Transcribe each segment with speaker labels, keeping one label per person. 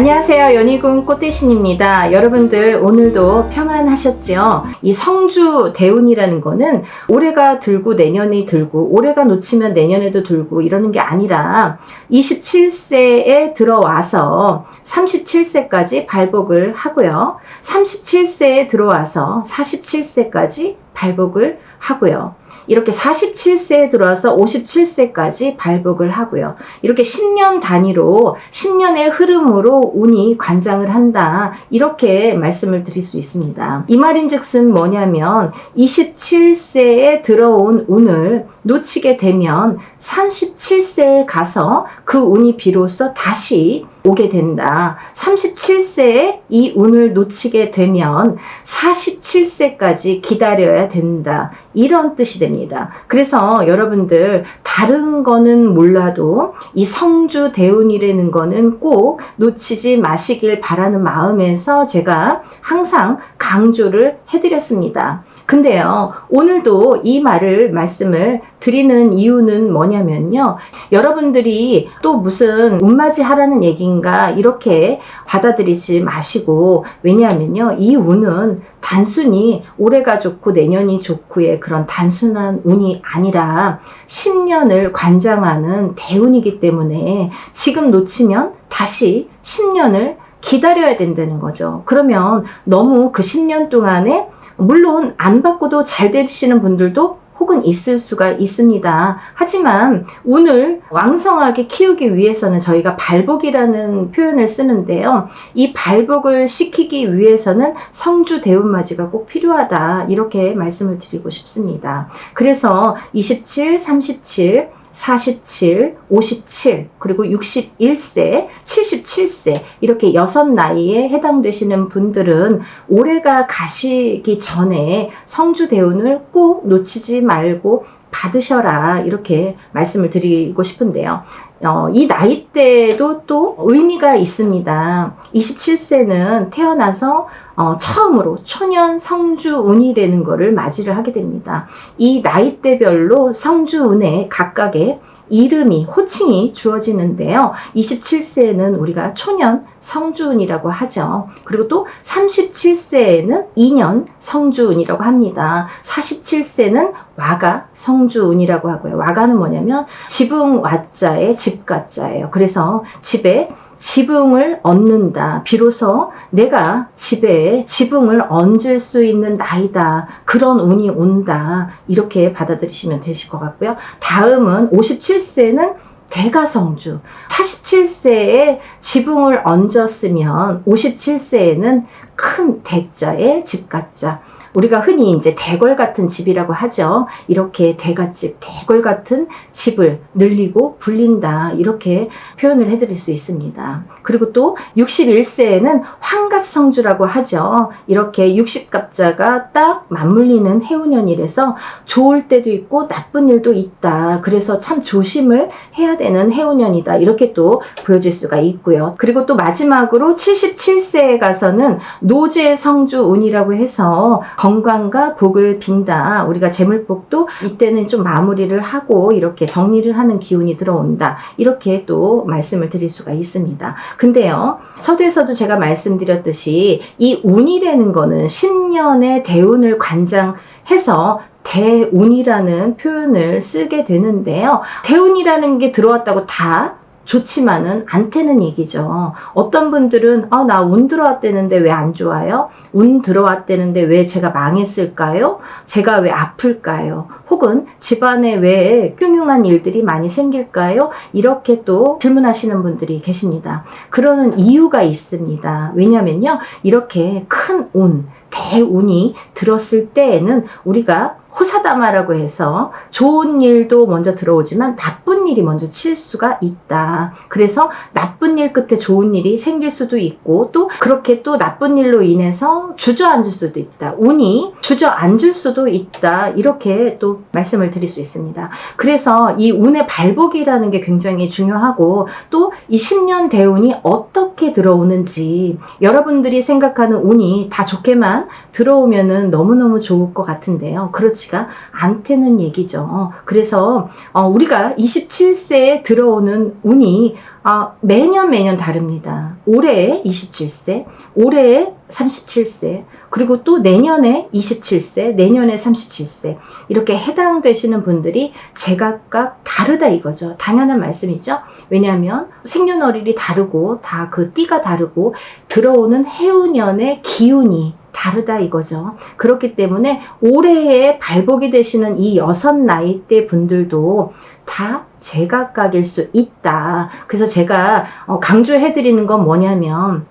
Speaker 1: 안녕하세요. 연희군 꽃대신입니다. 여러분들 오늘도 평안하셨죠? 이 성주 대운이라는 거는 올해가 들고 내년이 들고 올해가 놓치면 내년에도 들고 이러는 게 아니라 27세에 들어와서 37세까지 발복을 하고요. 37세에 들어와서 47세까지 발복을 하고요. 이렇게 47세에 들어와서 57세까지 발복을 하고요. 이렇게 10년 단위로 10년의 흐름으로 운이 관장을 한다. 이렇게 말씀을 드릴 수 있습니다. 이 말인 즉슨 뭐냐면 27세에 들어온 운을 놓치게 되면 37세에 가서 그 운이 비로소 다시 오게 된다. 37세에 이 운을 놓치게 되면 47세까지 기다려야 된다. 이런 뜻이 됩니다. 그래서 여러분들 다른 거는 몰라도 이 성주 대운이라는 거는 꼭 놓치지 마시길 바라는 마음에서 제가 항상 강조를 해드렸습니다. 근데요, 오늘도 이 말을 말씀을 드리는 이유는 뭐냐면요. 여러분들이 또 무슨 운맞이 하라는 얘기인가 이렇게 받아들이지 마시고, 왜냐하면요. 이 운은 단순히 올해가 좋고 내년이 좋고의 그런 단순한 운이 아니라 10년을 관장하는 대운이기 때문에 지금 놓치면 다시 10년을 기다려야 된다는 거죠. 그러면 너무 그 10년 동안에 물론 안 받고도 잘 되시는 분들도 혹은 있을 수가 있습니다. 하지만 운을 왕성하게 키우기 위해서는 저희가 발복이라는 표현을 쓰는데요. 이 발복을 시키기 위해서는 성주 대운맞이가 꼭 필요하다. 이렇게 말씀을 드리고 싶습니다. 그래서 27, 37, 47, 57, 그리고 61세, 77세, 이렇게 여섯 나이에 해당되시는 분들은 올해가 가시기 전에 성주 대운을 꼭 놓치지 말고 받으셔라. 이렇게 말씀을 드리고 싶은데요. 어, 이 나이대도 또 의미가 있습니다. 27세는 태어나서 어, 처음으로 초년 성주운이라는 거를 맞이를 하게 됩니다. 이 나이대별로 성주운에 각각의 이름이, 호칭이 주어지는데요. 27세에는 우리가 초년 성주운이라고 하죠. 그리고 또 37세에는 2년 성주운이라고 합니다. 47세는 와가 성주운이라고 하고요. 와가는 뭐냐면 지붕 와자의 집가자예요. 그래서 집에 지붕을 얻는다. 비로소 내가 집에 지붕을 얹을 수 있는 나이다. 그런 운이 온다. 이렇게 받아들이시면 되실 것 같고요. 다음은 57세는 대가성주. 47세에 지붕을 얹었으면 57세에는 큰 대자의 집가자. 우리가 흔히 이제 대궐 같은 집이라고 하죠. 이렇게 대가집, 대궐 같은 집을 늘리고 불린다. 이렇게 표현을 해드릴 수 있습니다. 그리고 또 61세에는 환갑성주라고 하죠. 이렇게 60갑자가 딱 맞물리는 해운년이라서 좋을 때도 있고 나쁜 일도 있다. 그래서 참 조심을 해야 되는 해운년이다. 이렇게 또 보여질 수가 있고요. 그리고 또 마지막으로 77세에 가서는 노제성주운이라고 해서 건강과 복을 빈다. 우리가 재물복도 이때는 좀 마무리를 하고 이렇게 정리를 하는 기운이 들어온다. 이렇게 또 말씀을 드릴 수가 있습니다. 근데요, 서두에서도 제가 말씀드렸듯이 이 운이라는 거는 10년의 대운을 관장해서 대운이라는 표현을 쓰게 되는데요. 대운이라는 게 들어왔다고 다 좋지만은 않다는 얘기죠. 어떤 분들은 아, 나 운 들어왔다는데 왜 안 좋아요? 운 들어왔다는데 왜 제가 망했을까요? 제가 왜 아플까요? 혹은 집안에 왜 흉흉한 일들이 많이 생길까요? 이렇게 또 질문하시는 분들이 계십니다. 그러는 이유가 있습니다. 왜냐면요. 이렇게 큰 운, 대운이 들었을 때에는 우리가 호사다마라고 해서 좋은 일도 먼저 들어오지만 나쁜 일이 먼저 칠 수가 있다. 그래서 나쁜 일 끝에 좋은 일이 생길 수도 있고 또 그렇게 또 나쁜 일로 인해서 주저앉을 수도 있다. 운이 주저앉을 수도 있다. 이렇게 또 말씀을 드릴 수 있습니다. 그래서 이 운의 발복이라는 게 굉장히 중요하고 또 이 10년 대운이 어떻게 들어오는지 여러분들이 생각하는 운이 다 좋게만 들어오면은 너무너무 좋을 것 같은데요. 그렇지 가 않다는 얘기죠. 그래서 어, 우리가 27세에 들어오는 운이 아, 매년 매년 다릅니다. 올해 27세, 올해 37세, 그리고 또 내년에 27세, 내년에 37세 이렇게 해당되시는 분들이 제각각 다르다 이거죠. 당연한 말씀이죠. 왜냐하면 생년월일이 다르고 다 그 띠가 다르고 들어오는 해운년의 기운이 다르다 이거죠. 그렇기 때문에 올해에 발복이 되시는 이 여섯 나이대 분들도 다 제각각일 수 있다. 그래서 제가 어, 강조해 드리는 건 뭐냐면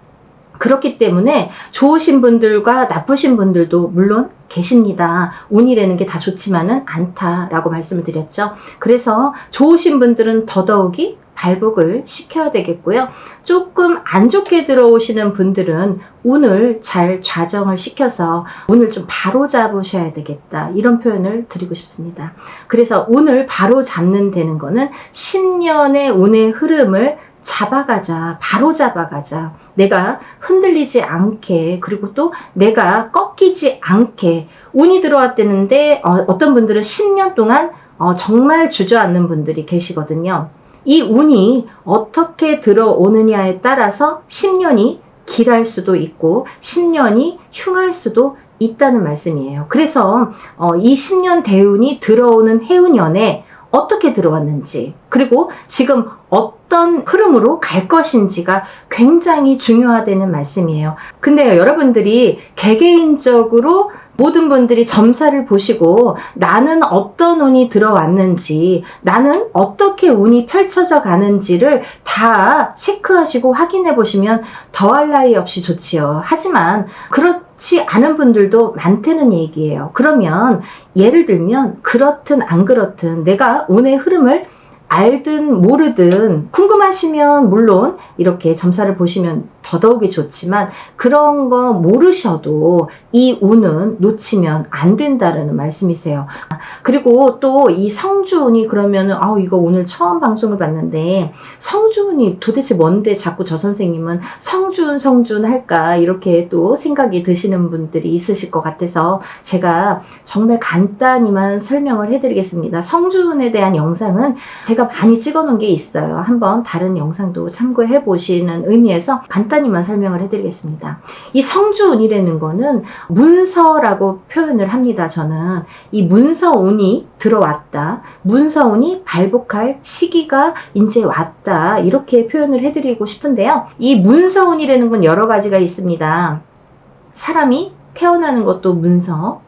Speaker 1: 그렇기 때문에 좋으신 분들과 나쁘신 분들도 물론 계십니다. 운이라는 게 다 좋지만은 않다라고 말씀을 드렸죠. 그래서 좋으신 분들은 더더욱이 발복을 시켜야 되겠고요. 조금 안 좋게 들어오시는 분들은 운을 잘 좌정을 시켜서 운을 좀 바로 잡으셔야 되겠다. 이런 표현을 드리고 싶습니다. 그래서 운을 바로 잡는 되는 거는 10년의 운의 흐름을 잡아가자, 바로 잡아가자. 내가 흔들리지 않게, 그리고 또 내가 꺾이지 않게. 운이 들어왔다는데, 어, 떤 분들은 10년 동안 어, 정말 주저앉는 분들이 계시거든요. 이 운이 어떻게 들어오느냐에 따라서 10년이 길할 수도 있고, 10년이 흉할 수도 있다는 말씀이에요. 그래서 어, 이 10년 대운이 들어오는 해운년에 어떻게 들어왔는지, 그리고 지금 어떤 흐름으로 갈 것인지가 굉장히 중요하다는 말씀이에요. 근데 여러분들이 개개인적으로 모든 분들이 점사를 보시고 나는 어떤 운이 들어왔는지, 나는 어떻게 운이 펼쳐져 가는지를 다 체크하시고 확인해 보시면 더할 나위 없이 좋지요. 하지만 그렇지 않은 분들도 많다는 얘기예요. 그러면 예를 들면 그렇든 안 그렇든 내가 운의 흐름을 알든 모르든 궁금하시면 물론 이렇게 점사를 보시면 더더욱이 좋지만 그런 거 모르셔도 이 운은 놓치면 안 된다라는 말씀이세요. 그리고 또 이 성주운이 그러면은 아우 이거 오늘 처음 방송을 봤는데 성주운이 도대체 뭔데 자꾸 저 선생님은 성주운 성주운 할까 이렇게 또 생각이 드시는 분들이 있으실 것 같아서 제가 정말 간단히만 설명을 해드리겠습니다. 성주운에 대한 영상은 제가 많이 찍어 놓은 게 있어요. 한번 다른 영상도 참고해 보시는 의미에서 간단 히만 설명을 해드리겠습니다. 이 성주운이라는 거는 문서라고 표현을 합니다. 저는 이 문서운이 들어왔다. 문서운이 발복할 시기가 이제 왔다. 이렇게 표현을 해드리고 싶은데요. 이 문서운이라는 건 여러 가지가 있습니다. 사람이 태어나는 것도 문서,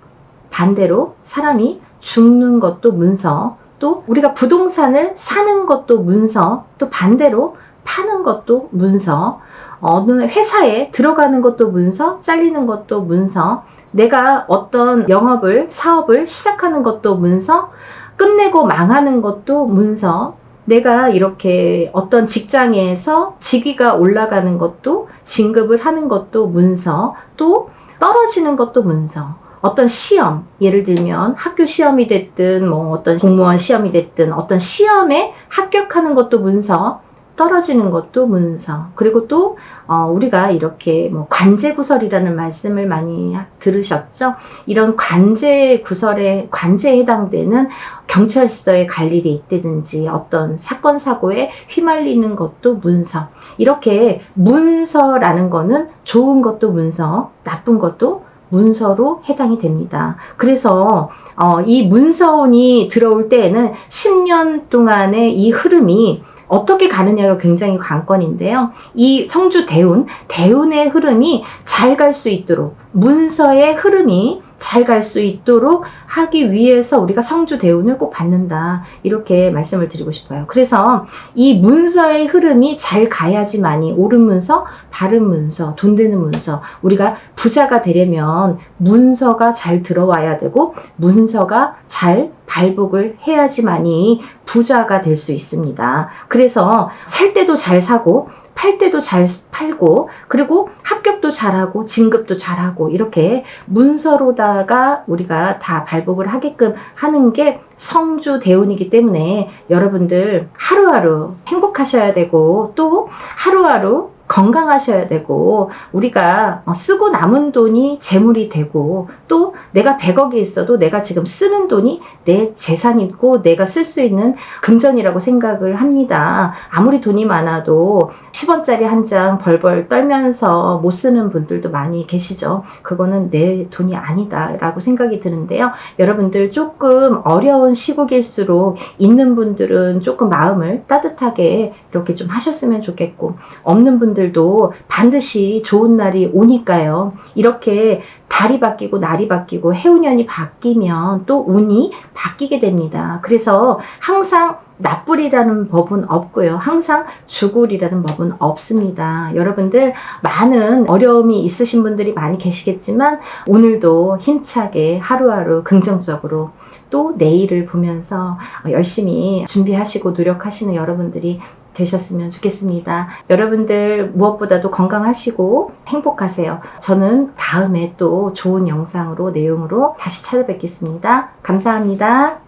Speaker 1: 반대로 사람이 죽는 것도 문서, 또 우리가 부동산을 사는 것도 문서, 또 반대로 파는 것도 문서, 어느 회사에 들어가는 것도 문서, 잘리는 것도 문서, 내가 어떤 영업을, 사업을 시작하는 것도 문서, 끝내고 망하는 것도 문서, 내가 이렇게 어떤 직장에서 직위가 올라가는 것도 진급을 하는 것도 문서, 또 떨어지는 것도 문서. 어떤 시험, 예를 들면 학교 시험이 됐든 뭐 어떤 공무원 시험이 됐든 어떤 시험에 합격하는 것도 문서, 떨어지는 것도 문서. 그리고 또 어, 우리가 이렇게 뭐 관제 구설이라는 말씀을 많이 들으셨죠? 이런 관제 구설에 관제에 해당되는 경찰서에 갈 일이 있다든지 어떤 사건 사고에 휘말리는 것도 문서. 이렇게 문서라는 거는 좋은 것도 문서, 나쁜 것도 문서로 해당이 됩니다. 그래서 어, 이 문서운이 들어올 때에는 10년 동안의 이 흐름이 어떻게 가느냐가 굉장히 관건인데요. 이 성주 대운, 대운의 흐름이 잘 갈 수 있도록, 문서의 흐름이 잘 갈 수 있도록 하기 위해서 우리가 성주 대운을 꼭 받는다. 이렇게 말씀을 드리고 싶어요. 그래서 이 문서의 흐름이 잘 가야지만이 옳은 문서, 바른 문서, 돈 되는 문서, 우리가 부자가 되려면 문서가 잘 들어와야 되고, 문서가 잘 발복을 해야지만이 부자가 될 수 있습니다. 그래서 살 때도 잘 사고, 팔 때도 잘 팔고, 그리고 합격도 잘하고, 진급도 잘하고, 이렇게 문서로다가 우리가 다 발복을 하게끔 하는 게 성주 대운이기 때문에 여러분들 하루하루 행복하셔야 되고, 또 하루하루 건강하셔야 되고 우리가 어, 쓰고 남은 돈이 재물이 되고 또 내가 100억이 있어도 내가 지금 쓰는 돈이 내 재산이고 내가 쓸 수 있는 금전이라고 생각을 합니다. 아무리 돈이 많아도 10원짜리 한 장 벌벌 떨면서 못 쓰는 분들도 많이 계시죠. 그거는 내 돈이 아니다라고 생각이 드는데요. 여러분들 조금 어려운 시국일수록 있는 분들은 조금 마음을 따뜻하게 이렇게 좀 하셨으면 좋겠고 없는 분들 도 반드시 좋은 날이 오니까요. 이렇게 달이 바뀌고 날이 바뀌고 해운년이 바뀌면 또 운이 바뀌게 됩니다. 그래서 항상 나쁠이라는 법은 없고요. 항상 죽을이라는 법은 없습니다. 여러분들 많은 어려움이 있으신 분들이 많이 계시겠지만 오늘도 힘차게 하루하루 긍정적으로 또 내일을 보면서 열심히 준비하시고 노력하시는 여러분들이 되셨으면 좋겠습니다. 여러분들 무엇보다도 건강하시고 행복하세요. 저는 다음에 또 좋은 영상으로 내용으로 다시 찾아뵙겠습니다. 감사합니다.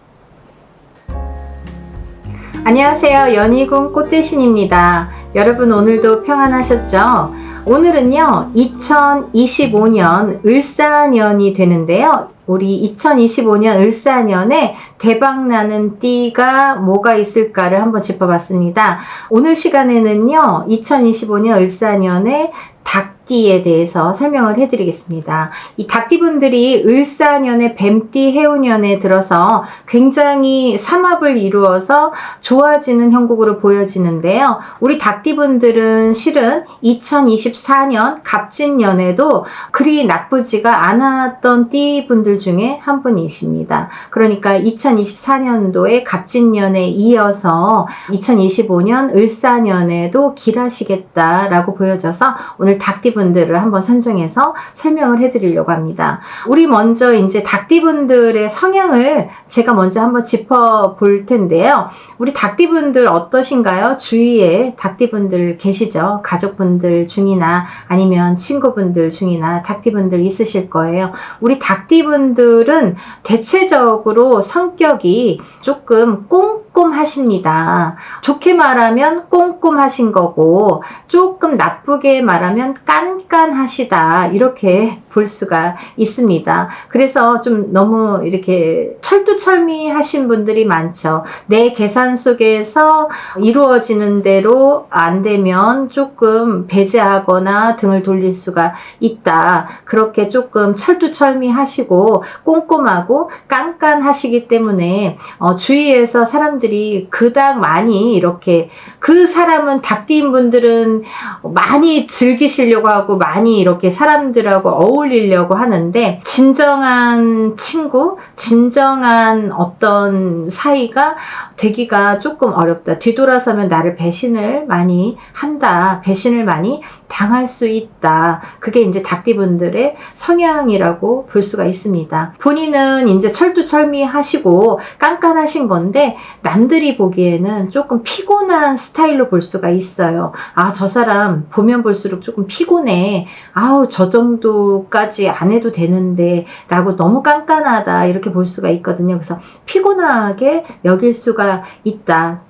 Speaker 1: 안녕하세요. 연희궁 꽃대신입니다. 여러분 오늘도 평안하셨죠? 오늘은요, 2025년 을사년이 되는데요. 우리 2025년 을사년에 대박나는 띠가 뭐가 있을까를 한번 짚어봤습니다. 오늘 시간에는요, 2025년 을사년에 닭 띠에 대해서 설명을 해드리겠습니다. 이 닭띠분들이 을사년에 뱀띠 해운년에 들어서 굉장히 삼합을 이루어서 좋아지는 형국으로 보여지는데요. 우리 닭띠분들은 실은 2024년 갑진년에도 그리 나쁘지가 않았던 띠분들 중에 한 분이십니다. 그러니까 2024년도에 갑진년에 이어서 2025년 을사년에도 길하시겠다라고 보여져서 오늘 닭띠 분들을 한번 선정해서 설명을 해드리려고 합니다. 우리 먼저 이제 닭띠분들의 성향을 제가 먼저 한번 짚어볼 텐데요. 우리 닭띠분들 어떠신가요? 주위에 닭띠분들 계시죠? 가족분들 중이나 아니면 친구분들 중이나 닭띠분들 있으실 거예요. 우리 닭띠분들은 대체적으로 성격이 조금 꼼꼼하십니다. 좋게 말하면 꼼꼼하신 거고 조금 나쁘게 말하면 깐깐하시다. 이렇게 볼 수가 있습니다. 그래서 좀 너무 이렇게 철두철미하신 분들이 많죠. 내 계산 속에서 이루어지는 대로 안 되면 조금 배제하거나 등을 돌릴 수가 있다. 그렇게 조금 철두철미하시고 꼼꼼하고 깐깐하시기 때문에 어, 주위에서 사람들이 그닥 많이 이렇게 그 사람은 닭띠인 분들은 많이 즐기시려고 하고 많이 이렇게 사람들하고 어울리려고 하는데 진정한 친구, 진정한 어떤 사이가 되기가 조금 어렵다. 뒤돌아서면 나를 배신을 많이 한다. 배신을 많이 당할 수 있다. 그게 이제 닭띠분들의 성향이라고 볼 수가 있습니다. 본인은 이제 철두철미하시고 깐깐하신 건데 남들이 보기에는 조금 피곤한 스타일로 볼 수가 있어요. 아, 저 사람 보면 볼수록 조금 피곤해. 아우, 저 정도까지 안 해도 되는데 라고 너무 깐깐하다. 이렇게 볼 수가 있거든요. 그래서 피곤하게 여길 수가 있다.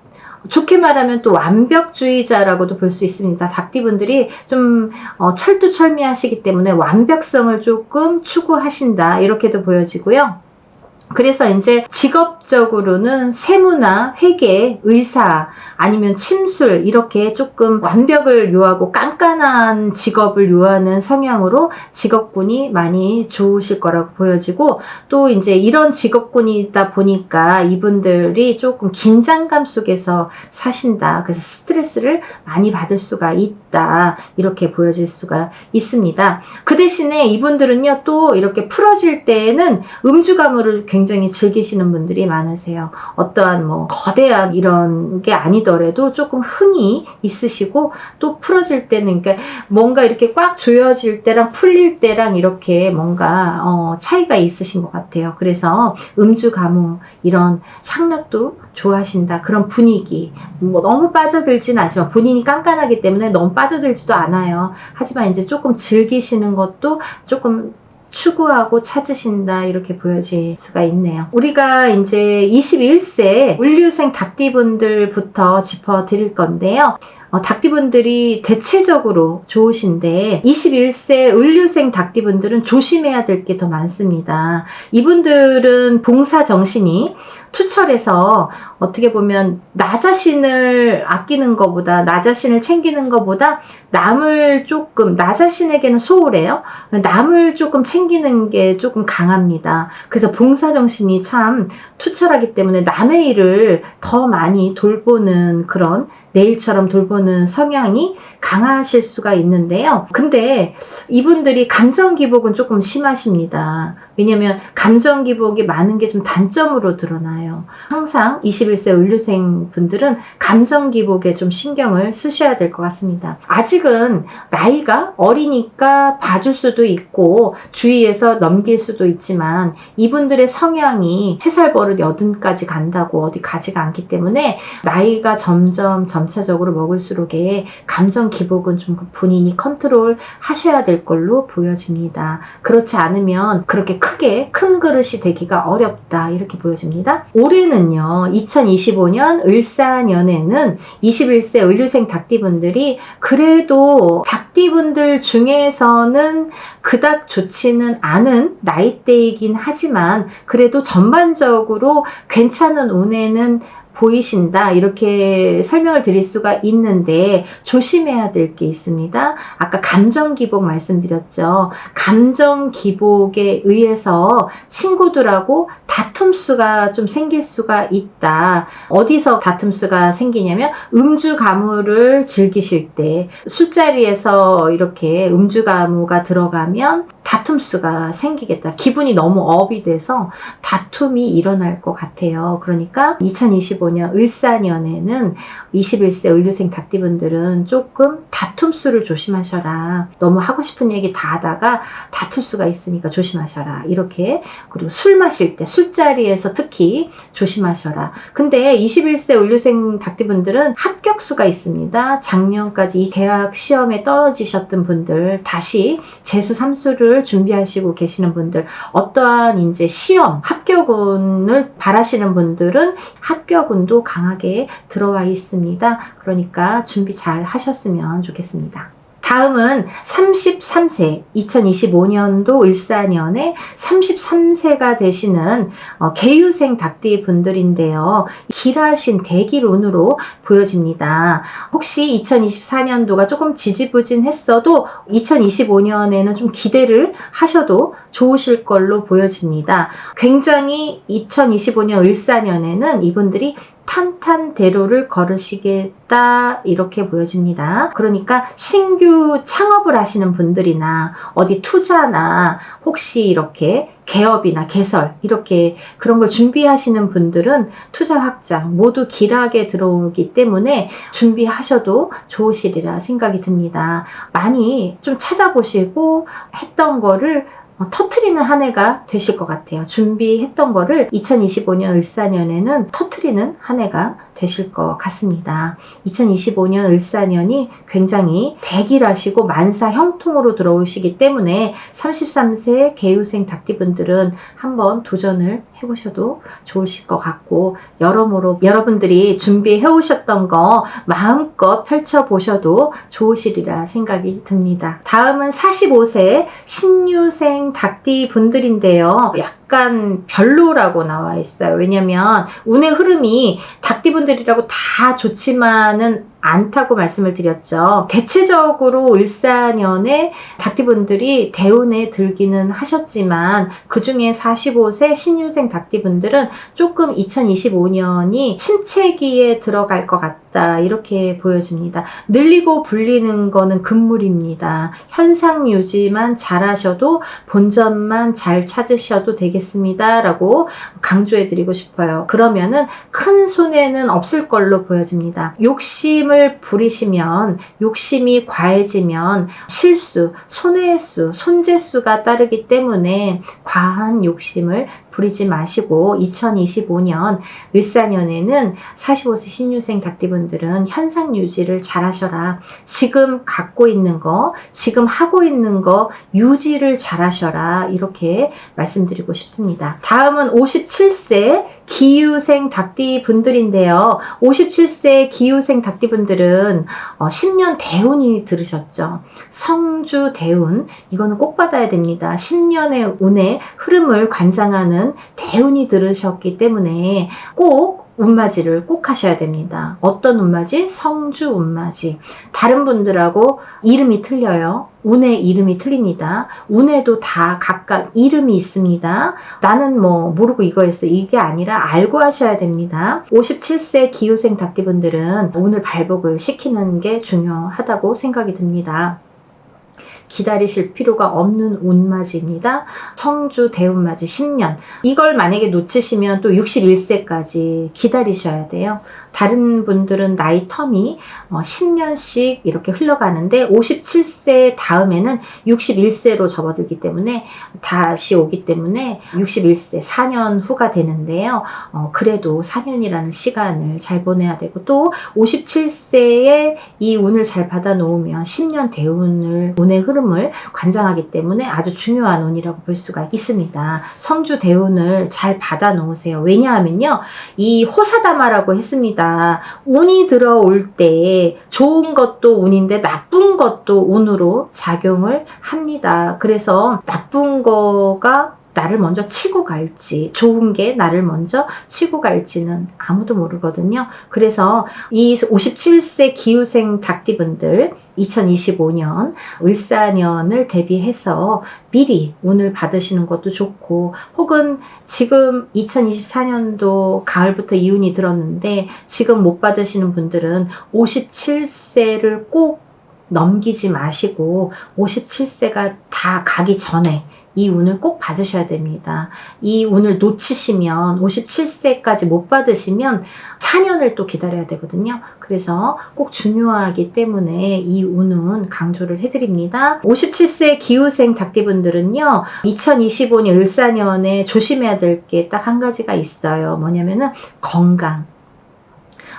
Speaker 1: 좋게 말하면 또 완벽주의자라고도 볼 수 있습니다. 닭띠분들이 좀 어, 철두철미하시기 때문에 완벽성을 조금 추구하신다 이렇게도 보여지고요. 그래서 이제 직업적으로는 세무나 회계, 의사, 아니면 침술 이렇게 조금 완벽을 요하고 깐깐한 직업을 요하는 성향으로 직업군이 많이 좋으실 거라고 보여지고 또 이제 이런 직업군이다 보니까 이분들이 조금 긴장감 속에서 사신다. 그래서 스트레스를 많이 받을 수가 있다. 이렇게 보여질 수가 있습니다. 그 대신에 이분들은요 또 이렇게 풀어질 때에는 음주 가물을 굉장히 즐기시는 분들이 많으세요. 어떠한 뭐 거대한 이런 게 아니더라도 조금 흥이 있으시고 또 풀어질 때는 그러니까 뭔가 이렇게 꽉 조여질 때랑 풀릴 때랑 이렇게 뭔가 어, 차이가 있으신 것 같아요. 그래서 음주 가무 이런 향락도 좋아하신다 그런 분위기 뭐 너무 빠져들진 않지만 본인이 깐깐하기 때문에 너무 빠져들지도 않아요. 하지만 이제 조금 즐기시는 것도 조금 추구하고 찾으신다 이렇게 보여질 수가 있네요. 우리가 이제 21세 물류생 닭띠분들부터 짚어 드릴 건데요. 어, 닭띠분들이 대체적으로 좋으신데 21세 을류생 닭띠분들은 조심해야 될 게 더 많습니다. 이분들은 봉사 정신이 투철해서 어떻게 보면 나 자신을 아끼는 것보다 나 자신을 챙기는 것보다 남을 조금 나 자신에게는 소홀해요. 남을 조금 챙기는 게 조금 강합니다. 그래서 봉사 정신이 참 투철하기 때문에 남의 일을 더 많이 돌보는 그런 내일처럼 돌보는 성향이 강하실 수가 있는데요. 근데 이분들이 감정 기복은 조금 심하십니다. 왜냐면 감정 기복이 많은 게 좀 단점으로 드러나요. 항상 21세 을류생 분들은 감정 기복에 좀 신경을 쓰셔야 될 것 같습니다. 아직은 나이가 어리니까 봐줄 수도 있고 주위에서 넘길 수도 있지만 이분들의 성향이 3살 버릇 여든까지 간다고 어디 가지가 않기 때문에 나이가 점점 점차적으로 먹을수록에 감정 기복은 좀 본인이 컨트롤 하셔야 될 걸로 보여집니다. 그렇지 않으면 그렇게 크게 큰 그릇이 되기가 어렵다 이렇게 보여집니다. 올해는요 2025년 을사년에는 21세 을류생 닭띠분들이 그래도 닭띠분들 중에서는 그닥 좋지는 않은 나이대이긴 하지만 그래도 전반적으로 괜찮은 운에는 보이신다 이렇게 설명을 드릴 수가 있는데 조심해야 될 게 있습니다. 아까 감정 기복 말씀드렸죠. 감정 기복에 의해서 친구들하고 다툼 수가 좀 생길 수가 있다. 어디서 다툼 수가 생기냐면 음주 가무를 즐기실 때 술자리에서 이렇게 음주 가무가 들어가면 다툼 수가 생기겠다. 기분이 너무 업이 돼서 다툼이 일어날 것 같아요. 그러니까 2025년 을사년에는 21세 을류생 닭띠분들은 조금 다툼 수를 조심하셔라. 너무 하고 싶은 얘기 다 하다가 다툴 수가 있으니까 조심하셔라. 이렇게 그리고 술 마실 때 술자리에서 특히 조심하셔라. 근데 21세 을류생 닭띠분들은 합격수가 있습니다. 작년까지 이 대학 시험에 떨어지셨던 분들 다시 재수 삼수를 준비하시고 계시는 분들 어떠한 이제 시험 합격운을 바라시는 분들은 합격운 도 강하게 들어와 있습니다. 그러니까 준비 잘 하셨으면 좋겠습니다. 다음은 33세, 2025년도 을사년에 33세가 되시는 어, 개유생 닭띠 분들인데요. 길하신 대기론으로 보여집니다. 혹시 2024년도가 조금 지지부진했어도 2025년에는 좀 기대를 하셔도 좋으실 걸로 보여집니다. 굉장히 2025년 을사년에는 이분들이 탄탄대로를 걸으시겠다 이렇게 보여집니다. 그러니까 신규 창업을 하시는 분들이나 어디 투자나 혹시 이렇게 개업이나 개설 이렇게 그런 걸 준비하시는 분들은 투자 확장 모두 길하게 들어오기 때문에 준비하셔도 좋으시리라 생각이 듭니다. 많이 좀 찾아보시고 했던 거를 어, 터트리는 한 해가 되실 것 같아요. 준비했던 거를 2025년 을사년에는 터트리는 한 해가 되실 것 같습니다. 2025년 을사년이 굉장히 대길하시고 만사 형통으로 들어오시기 때문에 33세 개유생 닭띠분들은 한번 도전을 해보셔도 좋으실 것 같고 여러모로 여러분들이 준비해 오셨던 거 마음껏 펼쳐보셔도 좋으시리라 생각이 듭니다. 다음은 45세 신유생 닭띠 분들인데요. 약 간 별로라고 나와 있어요. 왜냐면 운의 흐름이 닭띠분들이라고 다 좋지만은 않다고 말씀을 드렸죠. 대체적으로 을사년에 닭띠분들이 대운에 들기는 하셨지만 그 중에 45세 신유생 닭띠분들은 조금 2025년이 침체기에 들어갈 것 같다. 이렇게 보여집니다. 늘리고 불리는 거는 금물입니다. 현상 유지만 잘하셔도 본전만 잘 찾으셔도 되겠습니다. 라고 강조해 드리고 싶어요. 그러면은 큰 손해는 없을 걸로 보여집니다. 욕심을 욕심을 부리시면 욕심이 과해지면 실수, 손해수, 손재수가 따르기 때문에 과한 욕심을 부리지 마시고 2025년 을사년에는 45세 신유생 닭띠분들은 현상 유지를 잘 하셔라. 지금 갖고 있는 거, 지금 하고 있는 거 유지를 잘 하셔라. 이렇게 말씀드리고 싶습니다. 다음은 57세 기후생 닭띠 분들인데요. 57세 기후생 닭띠 분들은 어, 10년 대운이 들으셨죠. 성주 대운 이거는 꼭 받아야 됩니다. 10년의 운의 흐름을 관장하는 대운이 들으셨기 때문에 꼭 운맞이를 꼭 하셔야 됩니다. 어떤 운맞이? 성주 운맞이. 다른 분들하고 이름이 틀려요. 운의 이름이 틀립니다. 운에도 다 각각 이름이 있습니다. 나는 뭐 모르고 이거 했어. 이게 아니라 알고 하셔야 됩니다. 57세 기후생 닭띠분들은 운을 발복을 시키는 게 중요하다고 생각이 듭니다. 기다리실 필요가 없는 운맞이입니다. 청주 대운맞이 10년. 이걸 만약에 놓치시면 또 61세까지 기다리셔야 돼요. 다른 분들은 나이 텀이 어, 10년씩 이렇게 흘러가는데 57세 다음에는 61세로 접어들기 때문에 다시 오기 때문에 61세 4년 후가 되는데요. 어, 그래도 4년이라는 시간을 잘 보내야 되고 또 57세에 이 운을 잘 받아 놓으면 10년 대운을 운의 흐름 을 관장하기 때문에 아주 중요한 운이라고 볼 수가 있습니다. 성주 대운을 잘 받아 놓으세요. 왜냐하면요. 이 호사다마라고 했습니다. 운이 들어올 때 좋은 것도 운인데 나쁜 것도 운으로 작용을 합니다. 그래서 나쁜 거가 나를 먼저 치고 갈지, 좋은 게 나를 먼저 치고 갈지는 아무도 모르거든요. 그래서 이 57세 기후생 닭띠분들 2025년 을사년을 대비해서 미리 운을 받으시는 것도 좋고 혹은 지금 2024년도 가을부터 이운이 들었는데 지금 못 받으시는 분들은 57세를 꼭 넘기지 마시고 57세가 다 가기 전에 이 운을 꼭 받으셔야 됩니다. 이 운을 놓치시면 57세까지 못 받으시면 4년을 또 기다려야 되거든요. 그래서 꼭 중요하기 때문에 이 운은 강조를 해드립니다. 57세 기후생 닭띠분들은요, 2025년 을사년에 조심해야 될 게 딱 한 가지가 있어요. 뭐냐면은 건강.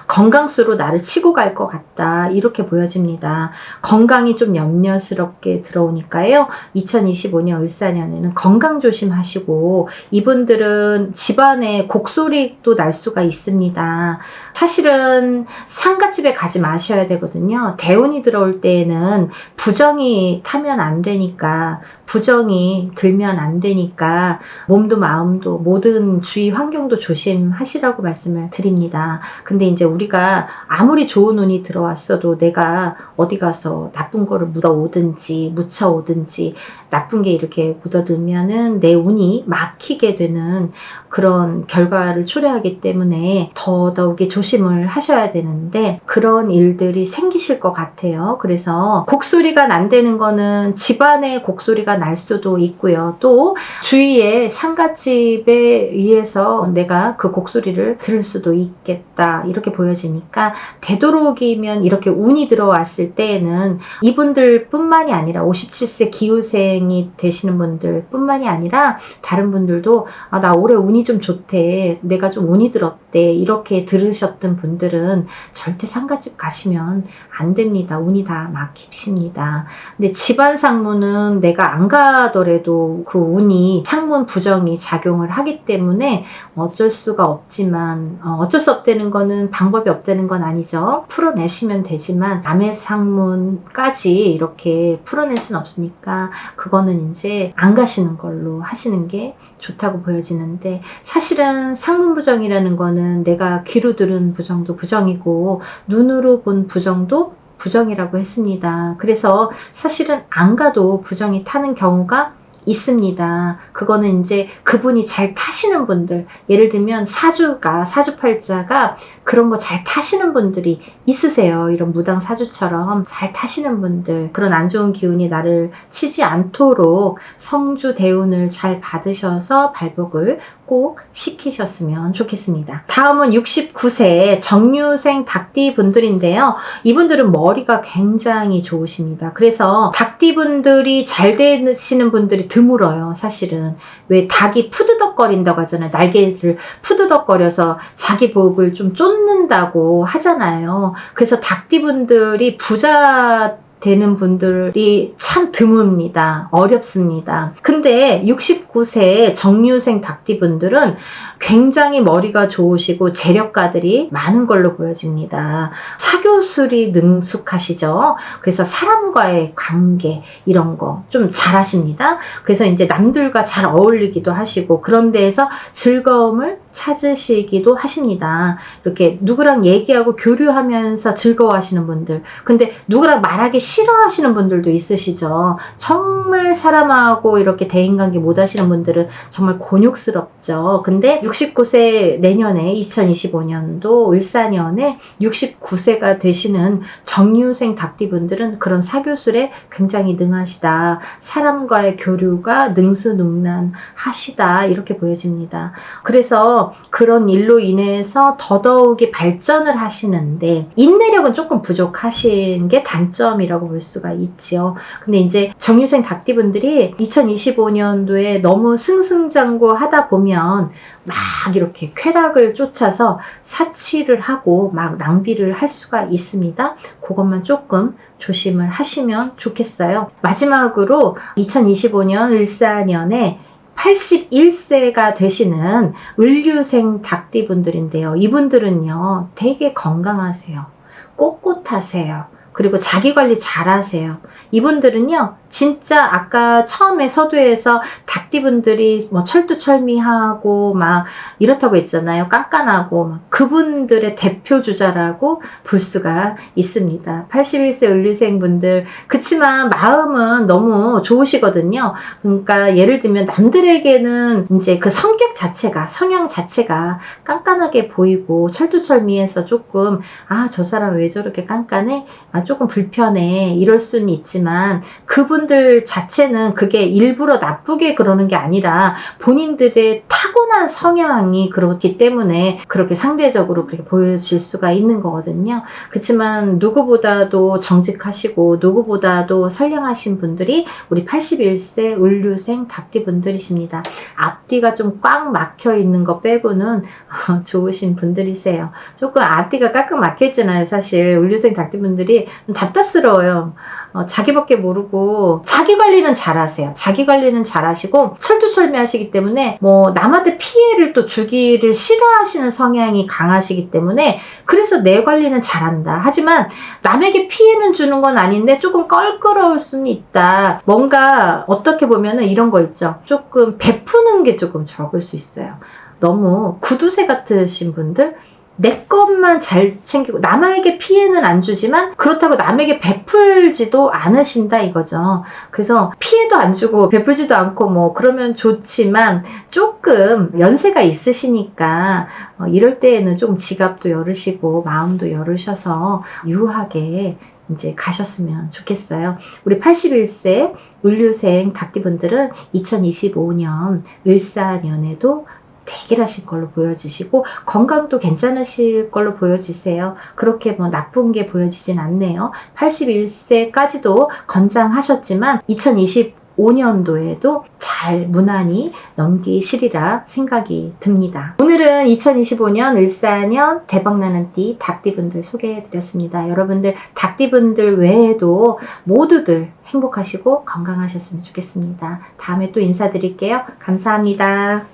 Speaker 1: 건강수로 나를 치고 갈 것 같다. 이렇게 보여집니다. 건강이 좀 염려스럽게 들어오니까요. 2025년 을사년에는 건강 조심하시고 이분들은 집안에 곡소리도 날 수가 있습니다. 사실은 상가집에 가지 마셔야 되거든요. 대운이 들어올 때에는 부정이 타면 안 되니까 부정이 들면 안 되니까 몸도 마음도 모든 주위 환경도 조심하시라고 말씀을 드립니다. 근데 이제 우리가 아무리 좋은 운이 들어왔어도 내가 어디 가서 나쁜 거를 묻어오든지 묻혀오든지 나쁜 게 이렇게 묻어들면은 내 운이 막히게 되는 그런 결과를 초래하기 때문에 더더욱이 조심을 하셔야 되는데 그런 일들이 생기실 것 같아요. 그래서 곡소리가 난다는 거는 집안에 곡소리가 날 수도 있고요. 또 주위에 상가집에 의해서 내가 그 곡소리를 들을 수도 있겠다. 이렇게 보여 지니까 되도록이면 이렇게 운이 들어왔을 때에는 이분들 뿐만이 아니라 57세 기후생이 되시는 분들 뿐만이 아니라 다른 분들도 아, 나 올해 운이 좀 좋대. 내가 좀 운이 들었대. 이렇게 들으셨던 분들은 절대 상가집 가시면 안 됩니다. 운이 다 막힙니다. 근데 집안 상문은 내가 안 가더라도 그 운이 상문 부정이 작용을 하기 때문에 어쩔 수가 없지만 어, 어쩔 수 없다는 거는 방법이 없다는 건 아니죠. 풀어내시면 되지만 남의 상문까지 이렇게 풀어낼 수는 없으니까 그거는 이제 안 가시는 걸로 하시는 게 좋다고 보여지는데 사실은 상문 부정이라는 거는 내가 귀로 들은 부정도 부정이고 눈으로 본 부정도 부정이라고 했습니다. 그래서 사실은 안 가도 부정이 타는 경우가 있습니다. 그거는 이제 그분이 잘 타시는 분들, 예를 들면 사주가, 사주팔자가 그런 거 잘 타시는 분들이 있으세요. 이런 무당 사주처럼 잘 타시는 분들, 그런 안 좋은 기운이 나를 치지 않도록 성주 대운을 잘 받으셔서 발복을 꼭 시키셨으면 좋겠습니다. 다음은 69세 정유생 닭띠 분들인데요. 이분들은 머리가 굉장히 좋으십니다. 그래서 닭띠 분들이 잘 되시는 분들이 드물어요. 사실은 왜 닭이 푸드덕거린다고 하잖아요. 날개를 푸드덕거려서 자기 복을 좀 쫓는다고 하잖아요. 그래서 닭띠 분들이 부자 되는 분들이 참 드뭅니다. 어렵습니다. 근데 69세 정유생 닭띠분들은 굉장히 머리가 좋으시고 재력가들이 많은 걸로 보여집니다. 사교술이 능숙하시죠. 그래서 사람과의 관계 이런 거 좀 잘하십니다. 그래서 이제 남들과 잘 어울리기도 하시고 그런 데에서 즐거움을 찾으시기도 하십니다. 이렇게 누구랑 얘기하고 교류하면서 즐거워하시는 분들. 근데 누구랑 말하기 싫어하시는 분들도 있으시죠. 정말 사람하고 이렇게 대인관계 못 하시는 분들은 정말 곤욕스럽죠. 근데 69세 내년에 2025년도 을사년에 69세가 되시는 정유생 닭띠분들은 그런 사교술에 굉장히 능하시다. 사람과의 교류가 능수능란하시다. 이렇게 보여집니다. 그래서 그런 일로 인해서 더더욱이 발전을 하시는데 인내력은 조금 부족하신 게 단점이라고 볼 수가 있지요. 근데 이제 정유생 닭띠분들이 2025년도에 너무 승승장구 하다 보면 막 이렇게 쾌락을 쫓아서 사치를 하고 막 낭비를 할 수가 있습니다. 그것만 조금 조심을 하시면 좋겠어요. 마지막으로 2025년 을사년에 81세가 되시는 을류생 닭띠분들인데요. 이분들은요, 되게 건강하세요. 꼿꼿하세요. 그리고 자기 관리 잘 하세요. 이분들은요, 진짜 아까 처음에 서두에서 닭띠분들이 뭐 철두철미하고 막 이렇다고 했잖아요. 깐깐하고 막 그분들의 대표 주자라고 볼 수가 있습니다. 81세 을류생 분들. 그치만 마음은 너무 좋으시거든요. 그러니까 예를 들면 남들에게는 이제 그 성격 자체가, 성향 자체가 깐깐하게 보이고 철두철미해서 조금, 아, 저 사람 왜 저렇게 깐깐해? 아, 조금 불편해. 이럴 수는 있지만 그분 들 자체는 그게 일부러 나쁘게 그러는 게 아니라 본인들의 타고난 성향이 그렇기 때문에 그렇게 상대적으로 그렇게 보여질 수가 있는 거거든요. 그렇지만 누구보다도 정직하시고 누구보다도 선량하신 분들이 우리 81세 을류생 닭띠 분들이십니다. 앞뒤가 좀 꽉 막혀 있는 거 빼고는 좋으신 분들이세요. 조금 앞뒤가 꽉꽉 막혀 있잖아요. 사실 을류생 닭띠 분들이 답답스러워요. 어, 자기밖에 모르고 자기 관리는 잘하세요. 자기 관리는 잘하시고 철두철미하시기 때문에 뭐 남한테 피해를 또 주기를 싫어하시는 성향이 강하시기 때문에 그래서 내 관리는 잘한다. 하지만 남에게 피해는 주는 건 아닌데 조금 껄끄러울 수는 있다. 뭔가 어떻게 보면은 이런 거 있죠. 조금 베푸는 게 조금 적을 수 있어요. 너무 구두쇠 같으신 분들 내 것만 잘 챙기고 남에게 피해는 안 주지만 그렇다고 남에게 베풀지도 않으신다 이거죠. 그래서 피해도 안 주고 베풀지도 않고 뭐 그러면 좋지만 조금 연세가 있으시니까 어, 이럴 때에는 좀 지갑도 열으시고 마음도 열으셔서 유하게 이제 가셨으면 좋겠어요. 우리 81세 을류생 닭띠분들은 2025년 을사년에도 대결하실 걸로 보여지시고 건강도 괜찮으실 걸로 보여지세요. 그렇게 뭐 나쁜 게 보여지진 않네요. 81세까지도 건장하셨지만 2025년도에도 잘 무난히 넘기시리라 생각이 듭니다. 오늘은 2025년 을사년 대박나는 띠 닭띠분들 소개해드렸습니다. 여러분들 닭띠분들 외에도 모두들 행복하시고 건강하셨으면 좋겠습니다. 다음에 또 인사드릴게요. 감사합니다.